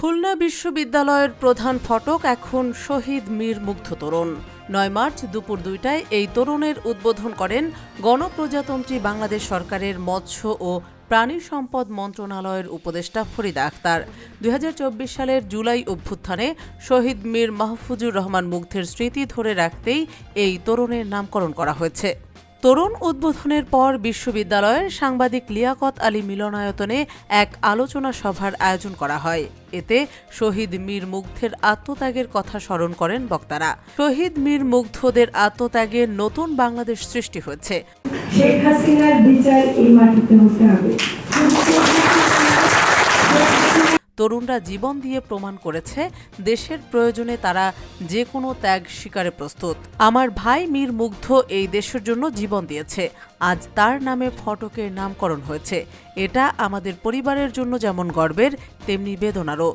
খুলনা বিশ্ববিদ্যালয়ের প্রধান ফটক এখন শহীদ মীর মুগ্ধ তরুণ। নয় মার্চ দুপুর দুইটায় এই তরুণের উদ্বোধন করেন গণপ্রজাতন্ত্রী বাংলাদেশ সরকারের মৎস্য ও প্রাণী সম্পদ মন্ত্রণালয়ের উপদেষ্টা ফরিদা আক্তার দুই হাজার চব্বিশ সালের জুলাই অভ্যুত্থানে শহীদ মীর মাহফুজুর রহমান মুগ্ধের স্মৃতি ধরে রাখতেই এই তরুণের নামকরণ করা হয়েছে। তরুণ উদ্বোধনের পর বিশ্ববিদ্যালয়ের সাংবাদিক লিয়াকত আলী মিলনায়তনে এক আলোচনা সভার আয়োজন করা হয়। এতে শহীদ মীর মুগ্ধের আত্মত্যাগের কথা স্মরণ করেন বক্তারা। শহীদ মীর মুগ্ধদের আত্মত্যাগে নতুন বাংলাদেশ সৃষ্টি হয়েছে। শেখ হাসিনার বিচার এই মাটিতে হতে হবে। তরুণরা জীবন দিয়ে প্রমাণ করেছে, দেশের প্রয়োজনে তারা যে কোনো ত্যাগ স্বীকারে প্রস্তুত। আমার ভাই মীর মুগ্ধ এই দেশের জন্য জীবন দিয়েছে। আজ তার নামে ফটকের নামকরণ হয়েছে। এটা আমাদের পরিবারের জন্য যেমন গর্বের, তেমনি বেদনারও।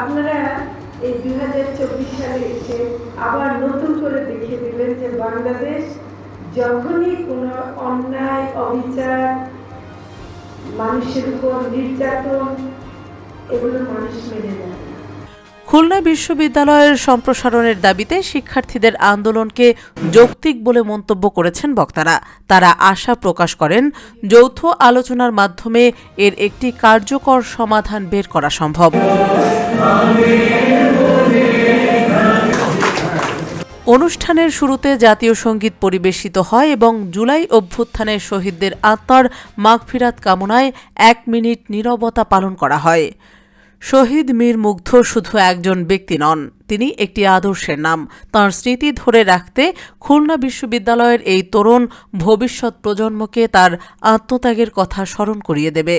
আপনারা এই দুই হাজার চব্বিশ সালে এসে আবার নতুন করে দেখিয়ে দিলেন যে বাংলাদেশ যখনই কোনো অন্যায়, অবিচার, মানুষের উপর নির্যাতন খুলনা বিশ্ববিদ্যালয়ের সম্প্রসারণের দাবিতে শিক্ষার্থীদের আন্দোলনকে যৌক্তিক বলে মন্তব্য করেছেন বক্তারা। তারা আশা প্রকাশ করেন, যৌথ আলোচনার মাধ্যমে এর একটি কার্যকর সমাধান বের করা সম্ভব। অনুষ্ঠানের শুরুতে জাতীয় সংগীত পরিবেশিত হয় এবং জুলাই অভ্যুত্থানের শহীদদের আত্মার মাগফিরাত কামনায় এক মিনিট নীরবতা পালন করা হয়। শহীদ মীর মুগ্ধ শুধু একজন ব্যক্তি নন, তিনি একটি আদর্শের নাম। তাঁর স্মৃতি ধরে রাখতে খুলনা বিশ্ববিদ্যালয়ের এই তরুণ ভবিষ্যৎ প্রজন্মকে তার আত্মত্যাগের কথা স্মরণ করিয়ে দেবে।